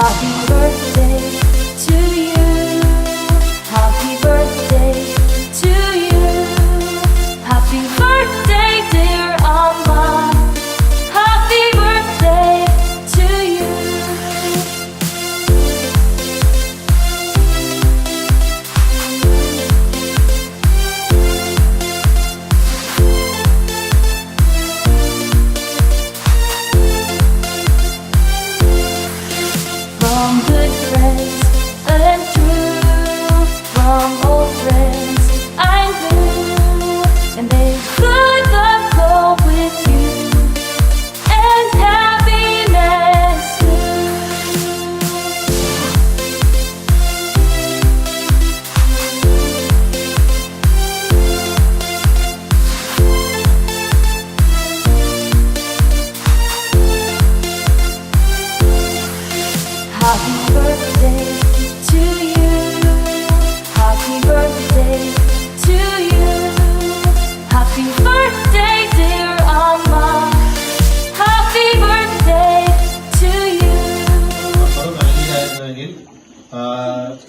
Happy birthday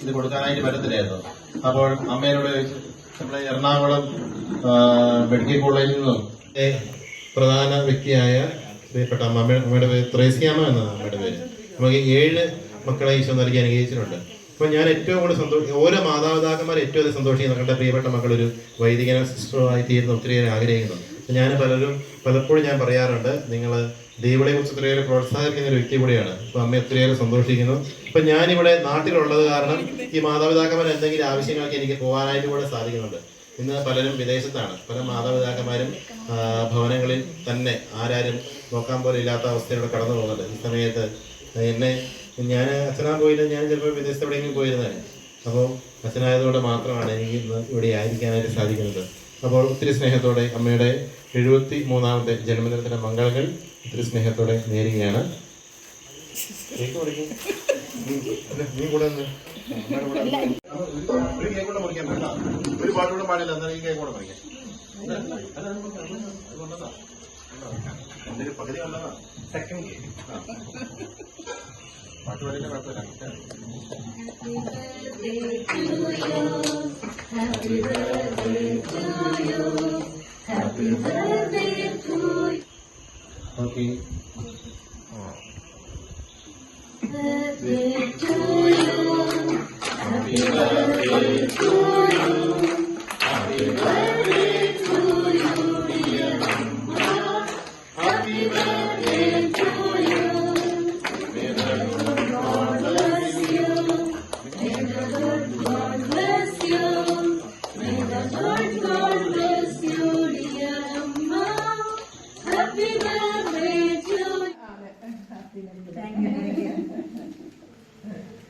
ഇത് കൊടുക്കാനായിട്ട് പറ്റത്തില്ലായിരുന്നു. അപ്പോൾ ചോദിച്ചു നമ്മുടെ എറണാകുളം മെഡിക്കൽ കോളേജിൽ നിന്നും പ്രധാന വ്യക്തിയായ പ്രിയപ്പെട്ട അമ്മ അമ്മയുടെ പേര് ത്രേസിയാമ്മ എന്നതാണ് അമ്മയുടെ പേര്. നമുക്ക് ഏഴ് മക്കളെ ഈശോ നൽകി അനുഗ്രഹിച്ചിട്ടുണ്ട്. അപ്പൊ ഞാൻ ഏറ്റവും കൂടുതൽ സന്തോഷം ഓരോ മാതാപിതാക്കന്മാർ ഏറ്റവും അധികം സന്തോഷിക്കുന്ന കണ്ട പ്രിയപ്പെട്ട മക്കൾ ഒരു വൈദികനോ സിസ്റ്ററോ ആയി തീരുന്ന ഒത്തിരിയേറെ ആഗ്രഹിക്കുന്നു. ഞാൻ പലരും പലപ്പോഴും ഞാൻ പറയാറുണ്ട് നിങ്ങൾ ദൈവളെ കുറിച്ച് ഒത്തിരിയേറെ പ്രോത്സാഹിപ്പിക്കുന്ന ഒരു വ്യക്തി കൂടിയാണ്. അപ്പൊ അമ്മ ഒത്തിരിയേറെ സന്തോഷിക്കുന്നു. അപ്പൊ ഞാനിവിടെ നാട്ടിലുള്ളത് കാരണം ഈ മാതാപിതാക്കന്മാർ എന്തെങ്കിലും ആവശ്യങ്ങൾക്ക് എനിക്ക് പോകാനായിട്ട് കൂടെ സാധിക്കുന്നുണ്ട്. ഇന്ന് പലരും വിദേശത്താണ്. പല മാതാപിതാക്കന്മാരും ഭവനങ്ങളിൽ തന്നെ ആരാരും നോക്കാൻ പോലും ഇല്ലാത്ത അവസ്ഥയിലൂടെ കടന്നു പോകുന്നുണ്ട് ഈ സമയത്ത് എന്നെ ഞാൻ അച്ഛനാ പോയില്ല ഞാൻ ചിലപ്പോൾ വിദേശത്ത് എവിടെയെങ്കിലും പോയിരുന്നേ അപ്പോൾ അച്ഛനായതോടെ മാത്രമാണ് എനിക്ക് ഇന്ന് ഇവിടെ ആയിരിക്കാനായിട്ട് സാധിക്കുന്നത് അപ്പോൾ ഒത്തിരി സ്നേഹത്തോടെ അമ്മയുടെ എഴുപത്തി മൂന്നാമത്തെ ജന്മദിനത്തിന്റെ മംഗളങ്ങൾ ഒത്തിരി സ്നേഹത്തോടെ നേരുകയാണ്. നീ. ഒരു കേക്ക് കൂടെ മുറിക്കാൻ പറ്റില്ല ഒരു പാട്ട് കൂടെ പാടില്ല എന്നാൽ ഈ കേക്ക് കൂടെ മുറിക്കാം അല്ല, അല്ല, അത് നമുക്ക് അത് കൊണ്ടതാ. എന്റെ ഒരു പകുതി കൊണ്ടതാ സെക്കൻഡ് കേക്ക് ആ പാട്ട് പാടില്ല കുഴപ്പമില്ല ഓക്കെ Bless Thank you.